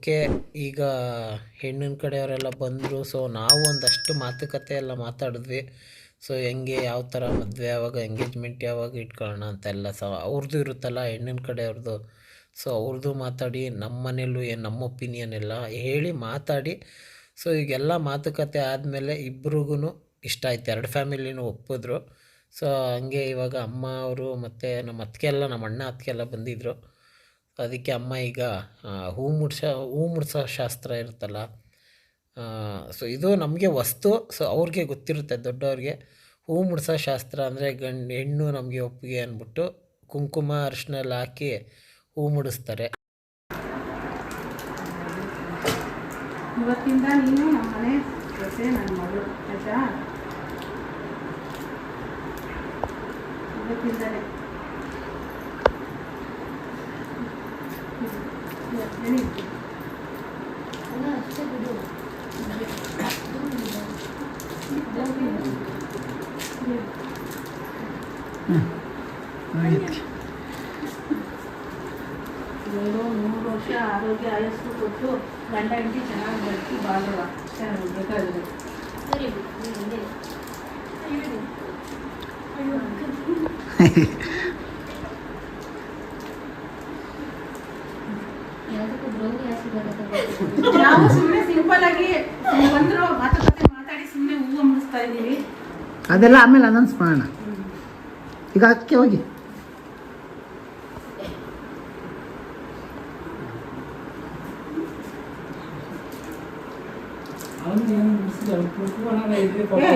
Okay, ಈಗ ಹೆಣ್ಣಿನ ಕಡೆಯವರೆಲ್ಲ ಬಂದರು ಸೊ ನಾವು ಒಂದಷ್ಟು ಮಾತುಕತೆ ಎಲ್ಲ ಮಾತಾಡಿದ್ವಿ. ಸೊ ಹೆಂಗೆ, ಯಾವ ಥರ ಮದುವೆ ಯಾವಾಗ ಎಂಗೇಜ್ಮೆಂಟ್ ಯಾವಾಗ ಇಟ್ಕೊಳ್ಳೋಣ ಅಂತೆಲ್ಲ ಸೊ ಅವ್ರದ್ದು ಇರುತ್ತಲ್ಲ ಹೆಣ್ಣಿನ ಕಡೆಯವ್ರದ್ದು ಸೊ ಅವ್ರದ್ದು ಮಾತಾಡಿ, ನಮ್ಮ ಮನೇಲೂ ಏನು, ನಮ್ಮ ಒಪಿನಿಯನ್ ಎಲ್ಲ ಹೇಳಿ ಮಾತಾಡಿ. ಸೊ ಈಗೆಲ್ಲ ಮಾತುಕತೆ ಆದಮೇಲೆ ಇಬ್ರಿಗೂ ಇಷ್ಟ ಆಯ್ತು, ಎರಡು ಫ್ಯಾಮಿಲಿನೂ ಒಪ್ಪಿದ್ರು. ಸೊ ಹಂಗೆ ಇವಾಗ ಅಮ್ಮ ಅವರು ಮತ್ತು ನಮ್ಮ ಅತ್ತಿಗೆ ಎಲ್ಲ ನಮ್ಮ ಅಣ್ಣ ಅತ್ತಿಗೆ ಎಲ್ಲ ಬಂದಿದ್ದರು ಅದಕ್ಕೆ ಅಮ್ಮ ಈಗ ಹೂ ಮುಡ್ಸ, ಹೂ ಮುಡ್ಸೋ ಶಾಸ್ತ್ರ ಇರುತ್ತಲ್ಲ ಸೊ ಇದು ನಮಗೆ ವಸ್ತು ಸೊ ಅವ್ರಿಗೆ ಗೊತ್ತಿರುತ್ತೆ, ದೊಡ್ಡವ್ರಿಗೆ. ಹೂ ಮುಡ್ಸೋ ಶಾಸ್ತ್ರ ಅಂದರೆ ಗಂಡು, ಹೆಣ್ಣು ನಮಗೆ ಒಪ್ಪಿಗೆ ಅಂದ್ಬಿಟ್ಟು ಕುಂಕುಮ ಅರಿಶಿನಲ್ಲಿ ಹಾಕಿ ಹೂ ಮುಡಿಸ್ತಾರೆ. ಇವತ್ತಿಂದ ನೀನು ನಮ್ಮ ಮನೆ ಜೊತೆ ನನ್ನ ಮಗಳು, ಆಯ್ತಾ? ಇವತ್ತಿಂದಲೇ. 알겠지. 이 아로게 아였어도 만날지 잘안 걸지 말라. 내가 그래. 그래. 그래. 그래. 그래. 그래. ನಾವು ಸುಮ್ಮನೆ ಸಿಂಪಲ್ ಆಗಿ ಬಂದ್ರು ಮಾತುಕತೆ ಮಾತಾಡಿ ಸುಮ್ಮನೆ ಹೂವು ಮುಡಿಸ್ತಾ ಇದ್ದೀವಿ. ಅದೆಲ್ಲ ಆಮೇಲೆ ಅನೌನ್ಸ್ ಮಾಡೋಣ. ಈಗ ಅದಕ್ಕೆ ಹೋಗಿ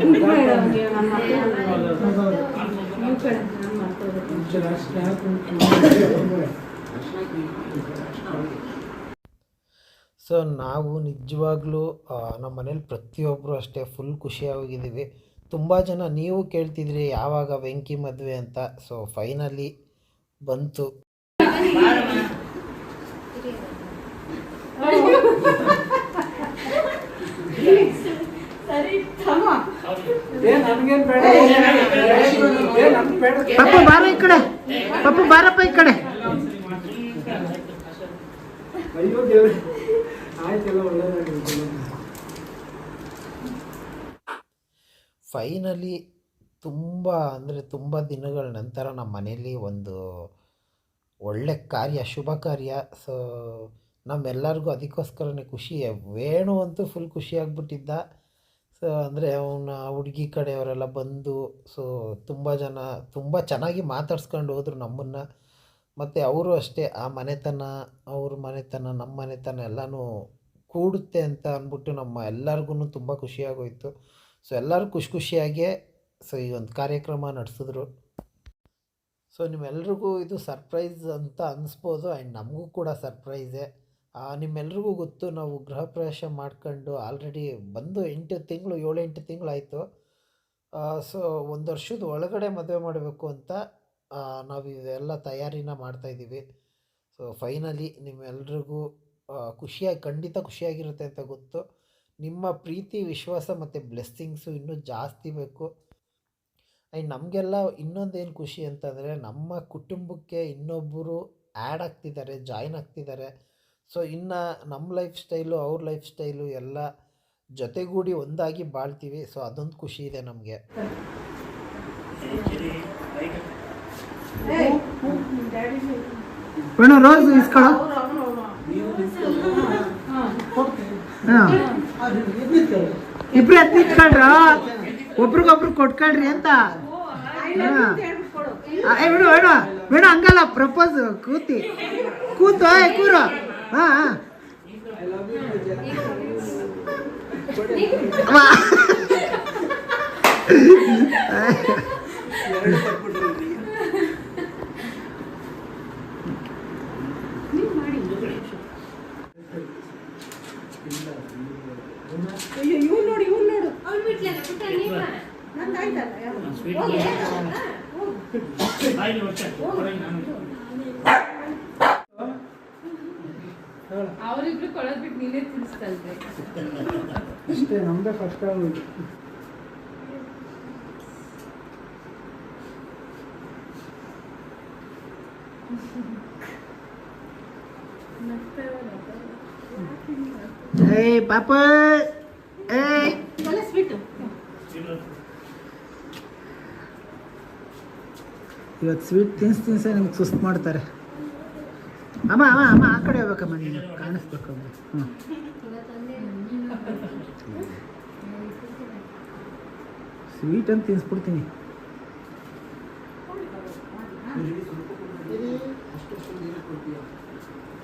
ದುಡ್ಡು ಬೇಡ ಅವ್ನಿಗೆ, ನಾನು ಮರ್ತೋಗ್ಬಿಟ್ಟೆ. ನೀವು ಕಡೆ, ನಾನು ಮರ್ತೋಗ್ಬಿಟ್ಟೆ. ಸೊ ನಾವು ನಿಜವಾಗ್ಲೂ ನಮ್ಮ ಮನೇಲಿ ಪ್ರತಿಯೊಬ್ಬರು ಅಷ್ಟೇ ಫುಲ್ ಖುಷಿಯಾಗಿದ್ದೀವಿ. ತುಂಬ ಜನ ನೀವು ಕೇಳ್ತಿದ್ರಿ ಯಾವಾಗ ವೆಂಕಿ ಮದುವೆ ಅಂತ. ಸೊ ಫೈನಲಿ ಬಂತು. ಪಪ್ಪು ಬಾರ ಈ ಕಡೆ. ಪಪ್ಪು ಬಾರಪ್ಪ ಈ ಕಡೆ. ಅಯ್ಯೋ ದೇವ್ರೆ. ಫೈನಲಿ ತುಂಬ ಅಂದರೆ ತುಂಬ ದಿನಗಳ ನಂತರ ನಮ್ಮ ಮನೇಲಿ ಒಂದು ಒಳ್ಳೆ ಕಾರ್ಯ, ಶುಭ ಕಾರ್ಯ. ಸೊ ನಮ್ಮೆಲ್ಲರಿಗೂ ಅದಕ್ಕೋಸ್ಕರನೇ ಖುಷಿ, ವೇಣು ಅಂತೂ ಫುಲ್ ಖುಷಿಯಾಗ್ಬಿಟ್ಟಿದ್ದ ಸೊ ಅಂದರೆ ಅವನ ಹುಡುಗಿ ಕಡೆಯವರೆಲ್ಲ ಬಂದು ಸೊ ತುಂಬ ಜನ, ತುಂಬ ಚೆನ್ನಾಗಿ ಮಾತಾಡ್ಸ್ಕೊಂಡು ಹೋದರು ನಮ್ಮನ್ನು. ಮತ್ತು ಅವರು ಅಷ್ಟೇ, ಆ ಮನೆತನ, ಅವ್ರ ಮನೆತನ, ನಮ್ಮ ಮನೆತನ ಎಲ್ಲನೂ ಕೂಡುತ್ತೆ ಅಂತ ಅಂದ್ಬಿಟ್ಟು ನಮ್ಮ ಎಲ್ಲರಿಗೂ ತುಂಬ ಖುಷಿಯಾಗೋಯಿತು. ಸೊ, ಎಲ್ಲರೂ ಖುಷಿ ಖುಷಿಯಾಗಿಯೇ ಸೊ, ಈ ಒಂದು ಕಾರ್ಯಕ್ರಮ ನಡೆಸಿದ್ರು. ಸೊ, ನಿಮ್ಮೆಲ್ರಿಗೂ ಇದು ಸರ್ಪ್ರೈಸ್ ಅಂತ ಅನಿಸ್ಬೋದು, ಆ್ಯಂಡ್ ನಮಗೂ ಕೂಡ ಸರ್ಪ್ರೈಸೇ. ನಿಮ್ಮೆಲ್ರಿಗೂ ಗೊತ್ತು, ನಾವು ಗೃಹ ಪ್ರವೇಶ ಮಾಡ್ಕೊಂಡು ಆಲ್ರೆಡಿ ಬಂದು ಎಂಟು ತಿಂಗಳು ಏಳೆಂಟು ತಿಂಗಳಾಯಿತು. ಸೊ, ಒಂದು ವರ್ಷದ ಒಳಗಡೆ ಮದುವೆ ಮಾಡಬೇಕು ಅಂತ ನಾವು ಇದೆಲ್ಲ ತಯಾರಿನ ಮಾಡ್ತಾಯಿದ್ದೀವಿ ಸೊ ಫೈನಲಿ ನಿಮ್ಮೆಲ್ರಿಗೂ ಖುಷಿಯಾಗಿ, ಖಂಡಿತ ಖುಷಿಯಾಗಿರುತ್ತೆ ಅಂತ ಗೊತ್ತು. ನಿಮ್ಮ ಪ್ರೀತಿ, ವಿಶ್ವಾಸ ಮತ್ತು ಬ್ಲೆಸ್ಸಿಂಗ್ಸು ಇನ್ನೂ ಜಾಸ್ತಿ ಬೇಕು. ಆ್ಯಂಡ್ ನಮಗೆಲ್ಲ ಇನ್ನೊಂದೇನು ಖುಷಿ ಅಂತಂದರೆ, ನಮ್ಮ ಕುಟುಂಬಕ್ಕೆ ಇನ್ನೊಬ್ಬರು ಆ್ಯಡ್ ಆಗ್ತಿದ್ದಾರೆ ಜಾಯ್ನ್ ಆಗ್ತಿದ್ದಾರೆ. ಸೊ ಇನ್ನು ನಮ್ಮ ಲೈಫ್ ಸ್ಟೈಲು ಅವ್ರ ಲೈಫ್ ಸ್ಟೈಲು ಎಲ್ಲ ಜೊತೆಗೂಡಿ ಒಂದಾಗಿ ಬಾಳ್ತೀವಿ. ಸೊ ಅದೊಂದು ಖುಷಿ ಇದೆ ನಮಗೆ ಏ, ಹೂ, ನಿಮ್ ಡ್ಯಾಡಿಗೆ ವೇಣು ರೋಸ್ ಇಸ್ಕೊಳ್ಳೋ ಅವ್ರು, ಅವ್ರು, ಅವ್ರು. ಹಾ, ಹಾಂ ಇಬ್ರು ಹತ್ತು ನಿಂತ್ಕೊಳ್ರ ಒಬ್ರಿಗೊಬ್ರು ಕೊಟ್ಕೊಳ್ರಿ ಅಂತ I love you ಅಂತ ಹೇಳ್ಬಿಟ್ಟು ಕೊಡು. ಆ, ಏ ಬೇಡ ಬೇಡ ಬೇಡ ಹಂಗಲ್ಲ ಪ್ರಪೋಸ್ ಕೂತಿ ಕೂತು ಏ ಕೂರು ಹಾಂ ಹಾಂ ಅವರಿಬ್ರು ಕೊಡೋದ್ ಬಿಟ್ಟು ನೀನೇ ತಿನ್ಸ್ತಾ ಇದ್ದೆ ಅಷ್ಟೇ ನಮ್ದೇ ಕಷ್ಟ ಆಗೋದು ಏಯ್ ಪಾಪ ಇವತ್ತು ಸ್ವೀಟ್ ತಿನ್ಸ್ ತಿನ್ಸೆ ನಿಮ್ಗೆ ಸುಸ್ತು ಮಾಡ್ತಾರೆ. ಅಮ್ಮ ಅಮ್ಮ ಅಮ್ಮ ಆ ಕಡೆ ಹೋಗ್ಬೇಕಮ್ಮ ನೀನು. ಕಾಣಿಸ್ಬೇಕು ಹ್ಞೂ ಸ್ವೀಟ್ ಅಂತ ತಿನ್ಸ್ಬಿಡ್ತೀನಿ.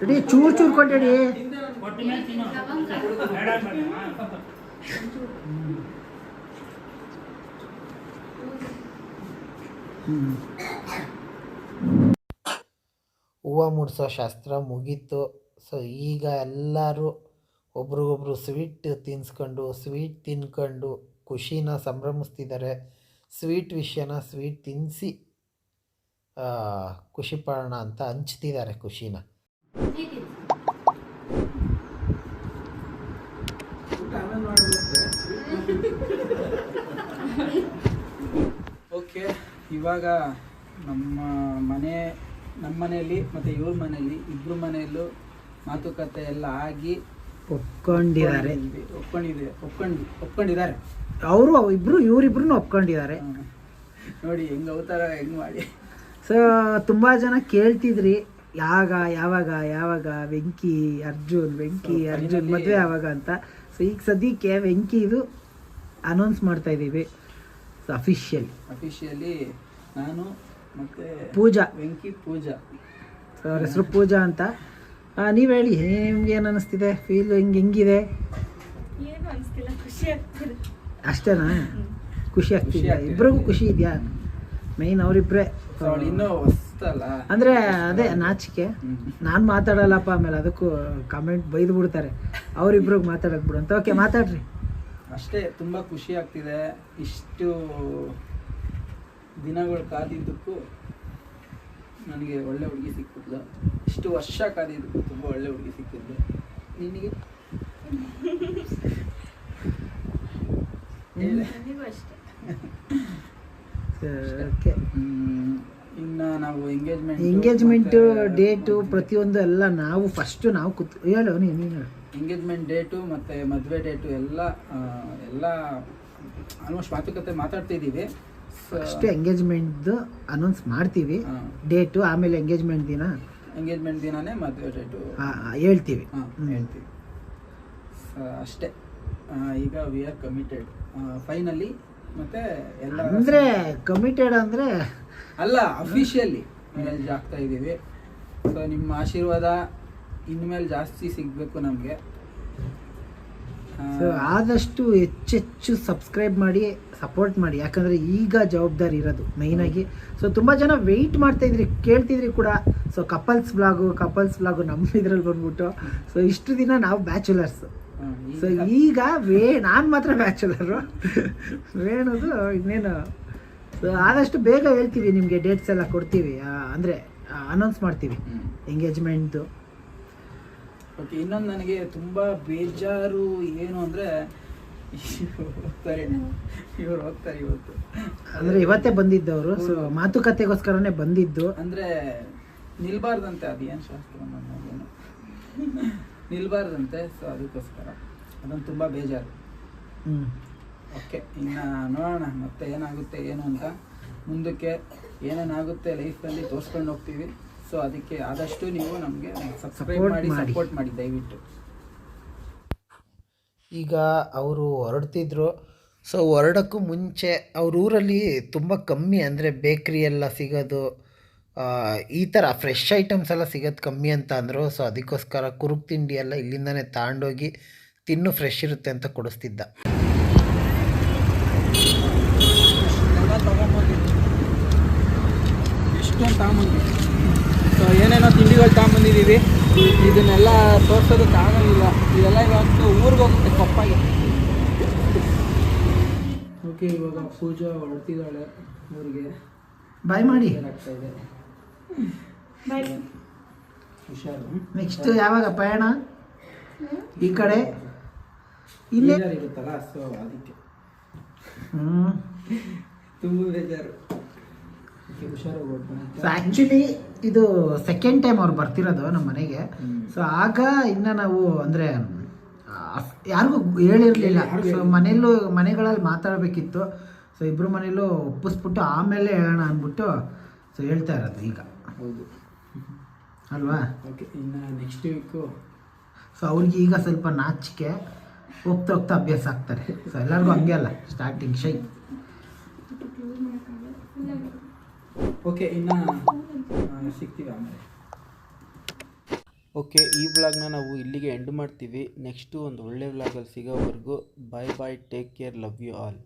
ರೆಡಿ ಚೂರು ಚೂರು ಕೊಟ್ಟಡಿ. ಹೂವು ಮುಡಿಸೋ ಶಾಸ್ತ್ರ ಮುಗೀತು. ಸೊ ಈಗ ಎಲ್ಲರೂ ಒಬ್ರಿಗೊಬ್ರು ಸ್ವೀಟ್ ತಿನ್ಸ್ಕೊಂಡು ಸ್ವೀಟ್ ತಿನ್ಕೊಂಡು ಖುಷಿನ ಸಂಭ್ರಮಿಸ್ತಿದ್ದಾರೆ ಸ್ವೀಟ್ ವಿಷಯನ ಸ್ವೀಟ್ ತಿನ್ನಿಸಿ ಖುಷಿ ಪಡೋಣ ಅಂತ ಹಂಚ್ತಿದ್ದಾರೆ ಖುಷಿನ. ಓಕೆ ಇವಾಗ ನಮ್ಮ ಮನೆ ನಮ್ಮ ಮನೆಯಲ್ಲಿ ಮತ್ತು ಇವ್ರ ಮನೆಯಲ್ಲಿ ಇಬ್ಬರು ಮನೆಯಲ್ಲೂ ಮಾತುಕತೆ ಎಲ್ಲ ಆಗಿ ಒಪ್ಕೊಂಡಿದ್ದಾರೆ. ಒಪ್ಕೊಂಡಿದೆ ಒಪ್ಕೊಂಡು ಒಪ್ಕೊಂಡಿದ್ದಾರೆ. ಅವರು ಇಬ್ರು ಇವರಿಬ್ರು ಒಪ್ಕೊಂಡಿದ್ದಾರೆ. ನೋಡಿ ಹೆಂಗ್ ಅವತಾರ ಹೆಂಗ್ ಮಾಡಿ. ಸೊ ತುಂಬ ಜನ ಕೇಳ್ತಿದ್ರಿ ಯಾವಾಗ ಯಾವಾಗ ಯಾವಾಗ ವೆಂಕಿ ಅರ್ಜುನ್ ವೆಂಕಿ ಅರ್ಜುನ್ ಮದುವೆ ಯಾವಾಗ ಅಂತ. ಸೊ ಈಗ ಸದ್ಯಕ್ಕೆ ವೆಂಕಿ ಇದು ಅನೌನ್ಸ್ ಮಾಡ್ತಾ ಇದ್ದೀವಿ. ಅಫಿಷಿಯಲ್ ಅಫಿಷಿಯಲಿ ನಾನು ಮತ್ತೆ ಪೂಜಾ. ವೆಂಕಿ ಪೂಜಾ. ಅವ್ರ ಹೆಸರು ಪೂಜಾ ಅಂತ. ನೀವು ಹೇಳಿ ನಿಮ್ಗೆ ಏನು ಅನಿಸ್ತಿದೆ? ಫೀಲ್ ಹೆಂಗೆ ಹೆಂಗಿದೆ? ಏನು ಅನಿಸ್ತಿಲ್ಲ ಖುಷಿ ಆಗ್ತಿದೆ. ಅಷ್ಟೇನಾ? ಖುಷಿ ಖುಷಿ ಆಗ್ತಿದೆ. ಆಗ್ತಿದೆ. ಇಬ್ರಿಗೂ ಖುಷಿ ಇದೆಯಾ? ಮೈನ್ ಅವರಿಬ್ರೆ. ಅಂದ್ರೆ ಇನ್ನೂ ಅದೇ ನಾಚಿಕೆ. ನಾನು ಮಾತಾಡಲ್ಲಪ್ಪ ಆಮೇಲೆ ಅದಕ್ಕೂ ಕಮೆಂಟ್ ಬೈದು ಬಿಡ್ತಾರೆ. ಅವರಿಬ್ರಿಗೆ ಮಾತಾಡಕ್ ಬಿಡು ಅಂತ. ಓಕೆ ಮಾತಾಡ್ರಿ. ಅಷ್ಟೇ ತುಂಬ ಖುಷಿ ಆಗ್ತಿದೆ. ಇಷ್ಟು ದಿನಗಳು ಕಾದಿದ್ದಕ್ಕೂ ನನಗೆ ಒಳ್ಳೆ ಹುಡುಗಿ ಸಿಕ್ಕಿದ್ಲು. ಇಷ್ಟು ವರ್ಷ ಕಾದಿದ್ದಕ್ಕೂ ತುಂಬ ಒಳ್ಳೆ ಹುಡುಗಿ ಸಿಕ್ಕಿದ್ಲು. ನಿನಗೆ? ಇನ್ನು ನಾವು ಎಂಗೇಜ್ಮೆಂಟ್ ಎಂಗೇಜ್ಮೆಂಟು ಡೇಟು ಪ್ರತಿಯೊಂದು ಎಲ್ಲ ನಾವು ಫಸ್ಟ್ ನಾವು ಕೂತ್ ಹೇಳು ನೀನು ನೀನು ಹೇಳು. ಎಂಗೇಜ್ಮೆಂಟ್ ಡೇಟು ಮತ್ತು ಮದುವೆ ಡೇಟು ಎಲ್ಲ ಎಲ್ಲ ಆಲ್ಮೋಸ್ಟ್ ಮಾತುಕತೆ ಮಾತಾಡ್ತಿದ್ದೀವಿ ಫಸ್ಟ್ ಎಂಗೇಜ್ಮೆಂಟ್ದು ಅನೌನ್ಸ್ ಮಾಡ್ತೀವಿ. ಡೇಟು ಆಮೇಲೆ ಎಂಗೇಜ್ಮೆಂಟ್ ದಿನ. ಎಂಗೇಜ್ಮೆಂಟ್ ದಿನನೇ ಮದುವೆ ಡೇಟು ಹೇಳ್ತೀವಿ. ಹಾಂ ಹೇಳ್ತೀವಿ. ಅಷ್ಟೇ. ಈಗ ವಿ ಆರ್ ಕಮಿಟೆಡ್ ಫೈನಲಿ ಮತ್ತೆ ಎಲ್ಲ ಅಂದರೆ ಕಮಿಟೆಡ್ ಅಂದರೆ ಅಲ್ಲ ಅಫಿಷಿಯಲಿ ಮ್ಯಾರೇಜ್ ಆಗ್ತಾ ಇದ್ದೀವಿ. ಸೊ ನಿಮ್ಮ ಆಶೀರ್ವಾದ ಇನ್ಮೇಲೆ ಜಾಸ್ತಿ ಸಿಗಬೇಕು ನಮಗೆ. ಸೊ ಆದಷ್ಟು ಹೆಚ್ಚೆಚ್ಚು ಸಬ್ಸ್ಕ್ರೈಬ್ ಮಾಡಿ ಸಪೋರ್ಟ್ ಮಾಡಿ. ಯಾಕಂದರೆ ಈಗ ಜವಾಬ್ದಾರಿ ಇರೋದು ಮೇಯ್ನಾಗಿ ಸೊ ತುಂಬ ಜನ ವೆಯ್ಟ್ ಮಾಡ್ತಾ ಇದ್ರಿ ಕೇಳ್ತಿದ್ರಿ ಕೂಡ. So couples vlog couples vlog ನಮ್ಮ ಇದ್ರಲ್ಲಿ ಬಂದ್ಬಿಟ್ಟು. ಸೊ ಇಷ್ಟು ದಿನ ನಾವು ಬ್ಯಾಚುಲರ್ಸ್ ಸೊ ಈಗ ವೇ ನಾನು ಮಾತ್ರ ಬ್ಯಾಚುಲರು ವೇಣುದು ಇನ್ನೇನು. ಸೊ ಆದಷ್ಟು ಬೇಗ ಹೇಳ್ತೀವಿ ನಿಮಗೆ ಡೇಟ್ಸ್ ಎಲ್ಲ ಕೊಡ್ತೀವಿ. ಅಂದರೆ ಅನೌನ್ಸ್ ಮಾಡ್ತೀವಿ. ಎಂಗೇಜ್ಮೆಂಟ್ದು ಓಕೆ ಇನ್ನೊಂದು ನನಗೆ ತುಂಬ ಬೇಜಾರು ಏನು ಅಂದರೆ ಹೋಗ್ತಾರೆ. ಇವ್ರು ಹೋಗ್ತಾರೆ ಇವತ್ತು. ಅಂದರೆ ಇವತ್ತೇ ಬಂದಿದ್ದವರು ಸೊ ಮಾತುಕತೆಗೋಸ್ಕರನೇ ಬಂದಿದ್ದು. ಅಂದರೆ ನಿಲ್ಬಾರ್ದಂತೆ ಅದೇನು ಶಾಸ್ತ್ರ ನನ್ನದೇನು ನಿಲ್ಬಾರ್ದಂತೆ ಸೊ ಅದಕ್ಕೋಸ್ಕರ. ಅದೊಂದು ತುಂಬ ಬೇಜಾರು. ಹ್ಞೂ ಓಕೆ ಇನ್ನು ನೋಡೋಣ ಮತ್ತೆ ಏನಾಗುತ್ತೆ ಏನು ಅಂತ. ಮುಂದಕ್ಕೆ ಏನೇನಾಗುತ್ತೆ ಲೈಫಲ್ಲಿ ತೋರಿಸ್ಕೊಂಡು ಹೋಗ್ತೀವಿ. ಸೊ ಅದಕ್ಕೆ ಆದಷ್ಟು ನೀವು ನಮಗೆ ಸಬ್ಸ್ಕ್ರೈಬ್ ಮಾಡಿ. ಸಪೋರ್ಟ್ ಮಾಡಿ ದಯವಿಟ್ಟು. ಈಗ ಅವರು ಹೊರಡ್ತಿದ್ರು. ಸೊ ಹೊರಡೋಕ್ಕೂ ಮುಂಚೆ ಅವ್ರ ಊರಲ್ಲಿ ತುಂಬ ಕಮ್ಮಿ ಅಂದರೆ ಬೇಕ್ರಿ ಎಲ್ಲ ಸಿಗೋದು ಆ, ಈ ಥರ ಫ್ರೆಶ್ ಐಟಮ್ಸ್ ಎಲ್ಲ ಸಿಗೋದು ಕಮ್ಮಿ ಅಂತ ಅಂದರು. ಸೊ ಅದಕ್ಕೋಸ್ಕರ ಕುರುಕ್ ತಿಂಡಿ ಎಲ್ಲ ಇಲ್ಲಿಂದನೇ ತಗೊಂಡೋಗಿ ತಿನ್ನು ಫ್ರೆಶ್ ಇರುತ್ತೆ ಅಂತ ಕೊಡಿಸ್ತಿದ್ದ. ಎಲ್ಲ ತಗೊಂಬಂದಿದ್ದೀವಿ ಇದನ್ನೆಲ್ಲ ತೋರಿಸೋದಕ್ಕೆ ಆಗೋಲ್ಲ ಇದೆಲ್ಲ ಇವತ್ತು ಊರಿಗೆ ಹೋಗುತ್ತೆ ಕಪ್ಪಾಗಿ. ಓಕೆ ಇವಾಗ ಪೂಜಾ ಹೊರಡ್ತಿದ್ದಾಳೆ ಊರಿಗೆ. ಬಾಯ್ ಮಾಡಿ. ಆಗ್ತಾ ಇದೆ ಹುಷಾರು? ನೆಕ್ಸ್ಟ್ ಯಾವಾಗ? ಪಯಣ? ಈ ಕಡೆ? ಇಲ್ಲೇ? ಇರುತ್ತಲ್ಲ ಸೊ ಅದಕ್ಕೆ. ಹ್ಞೂ ತುಂಬ ಬೇಜಾರು. ಸೊ ಆ್ಯಕ್ಚುಲಿ ಇದು ಸೆಕೆಂಡ್ ಟೈಮ್ ಅವ್ರು ಬರ್ತಿರೋದು ನಮ್ಮ ಮನೆಗೆ. ಸೊ ಆಗ ಇನ್ನು ನಾವು ಅಂದರೆ ಯಾರಿಗೂ ಹೇಳಿರಲಿಲ್ಲ. ಸೊ ಮನೆಯಲ್ಲೂ ಮನೆಗಳಲ್ಲಿ ಮಾತಾಡಬೇಕಿತ್ತು. ಸೊ ಇಬ್ಬರು ಮನೆಯಲ್ಲೂ ಒಪ್ಪಿಸ್ಬಿಟ್ಟು ಆಮೇಲೆ ಹೇಳೋಣ ಅಂದ್ಬಿಟ್ಟು ಸೊ ಹೇಳ್ತಾ ಇರೋದು ಈಗ. ಹೌದು. ಅಲ್ವಾ? ಓಕೆ ಇನ್ನು ನೆಕ್ಸ್ಟ್ ವೀಕು ಸೊ ಅವ್ರಿಗೆ ಈಗ ಸ್ವಲ್ಪ ನಾಚಿಕೆ. ಹೋಗ್ತಾ ಹೋಗ್ತಾ ಅಭ್ಯಾಸ ಆಗ್ತಾರೆ. ಸೊ ಎಲ್ಲರಿಗೂ ಹಂಗೆ ಅಲ್ಲ ಸ್ಟಾರ್ಟಿಂಗ್ ಶೈ ಓಕೆ ಇನ್ನು ಸಿಗ್ತೀವಿ ಆಮೇಲೆ. ಓಕೆ ಈ ವ್ಲಾಗ್ನ ನಾವು ಇಲ್ಲಿಗೆ ಎಂಡ್ ಮಾಡ್ತೀವಿ. ನೆಕ್ಸ್ಟು ಒಂದು ಒಳ್ಳೆ ವ್ಲಾಗಲ್ಲಿ ಸಿಗೋವರೆಗೂ bye bye take care love you all